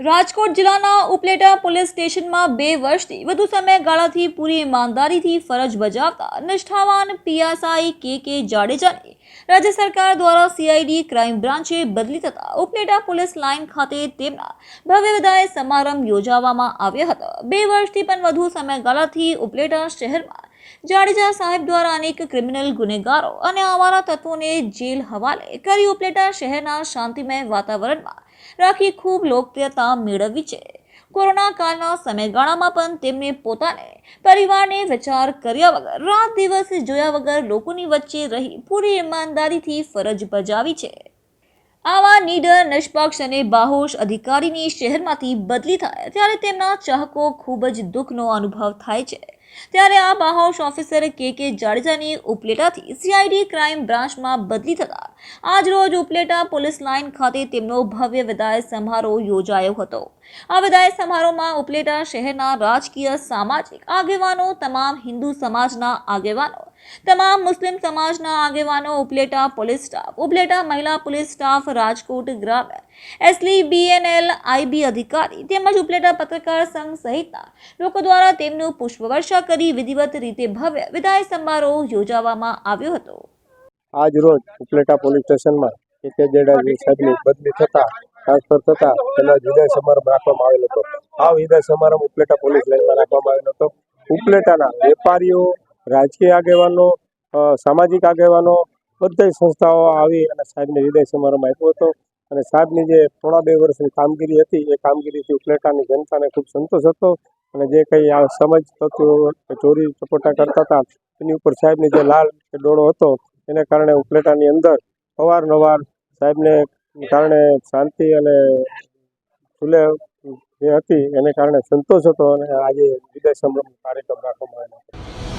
રાજકોટ જિલ્લાના ઉપલેટા પોલીસ સ્ટેશનમાં બે વર્ષથી વધુ સમયગાળાથી પૂરી ઈમાનદારીથી ફરજ બજાવતા નિષ્ઠાવાન પીએસઆઈ કે કે જાડેજાને રાજ્ય સરકાર દ્વારા સીઆઈડી ક્રાઇમ બ્રાન્ચે બદલી થતા ઉપલેટા પોલીસ લાઇન ખાતે તેમના ભવ્ય વિદાય સમારંભ યોજાવામાં આવ્યો હતો. બે વર્ષથી પણ વધુ સમયગાળાથી ઉપલેટા શહેરમાં જાડેજા સાહેબ દ્વારા અનેક ક્રિમિનલ ગુનેગારો અને આવારા તત્વોને જેલ હવાલે કરી ઉપલેટા શહેરના શાંતિમય વાતાવરણમાં રાખી ખૂબ લોકપ્રિયતા મેળવી છે. કોરોના કાળના સમયગાળામાં પણ તેમણે પોતાને પરિવારને વિચાર કર્યા વગર, રાત દિવસ જોયા વગર લોકોની વચ્ચે રહી પૂરી ઈમાનદારીથી ફરજ બજાવી છે. આવા નીડર, નિષ્પક્ષ અને બાહોશ અધિકારીની શહેરમાંથી બદલી થાય ત્યારે તેમના ચાહકો ખૂબ જ દુઃખનો અનુભવ થાય છે. ત્યારે આ બાહાઉસ ઓફિસર કે કે જાડેજાની ઉપલેટાથી સીઆઈડી ક્રાઇમ બ્રાન્ચમાં બદલી થતા આજરોજ ઉપલેટા પોલીસ લાઇન ખાતે તેમનો ભવ્ય વિદાય સમારોહ યોજાયો હતો. આ વિદાય સમારોહમાં ઉપલેટા શહેરના રાજકીય સામાજિક આગેવાનો, તમામ હિન્દુ સમાજના આગેવાનો તમામ મુસ્લિમ સમાજના આગેવાનો, ઉપલેટા પોલીસ સ્ટાફ, ઉપલેટા મહિલા પોલીસ સ્ટાફ, રાજકોટ ગ્રામ એસલી, બીએનએલ, આઈબી અધિકારી તેમજ ઉપલેટા પત્રકાર સંઘ સહિતના લોકો દ્વારા તેમનું પુષ્પવર્ષા કરી વિધિવત રીતે ભવ્ય વિદાય સમારોહ યોજાવામાં આવ્યો હતો. આજ રોજ ઉપલેટા પોલીસ સ્ટેશનમાં કે કે સાહેબની બદલી થતા, ટ્રાન્સફર થતા તેના વિદાય સમારંભ રાખવામાં આવેલ હતો. આ વિદાય સમારંભ ઉપલેટા પોલીસ લાઇનમાં રાખવામાં આવેલો હતો. ઉપલેટાના વેપારીઓ રાજકીય આગેવાનો સામાજિક આગેવાનો બધી સંસ્થાઓ આવી અને સાહેબને હૃદય સમારંભ આપ્યો હતો. અને સાહેબની જે થોડા બે વર્ષની કામગીરી હતી, એ કામગીરીથી ઉપલેટાની જનતાને ખૂબ સંતોષ હતો. અને જે કંઈ આ સમજ તત્વો ચોરી ચપોટા કરતા હતા, એની ઉપર સાહેબની જે લાલ ડોળો હતો, એને કારણે ઉપલેટાની અંદર અવારનવાર સાહેબને કારણે શાંતિ અને ખુલે જે હતી, એને કારણે સંતોષ હતો અને આજે વિદાય સમારંભ કાર્યક્રમ રાખવામાં હતો.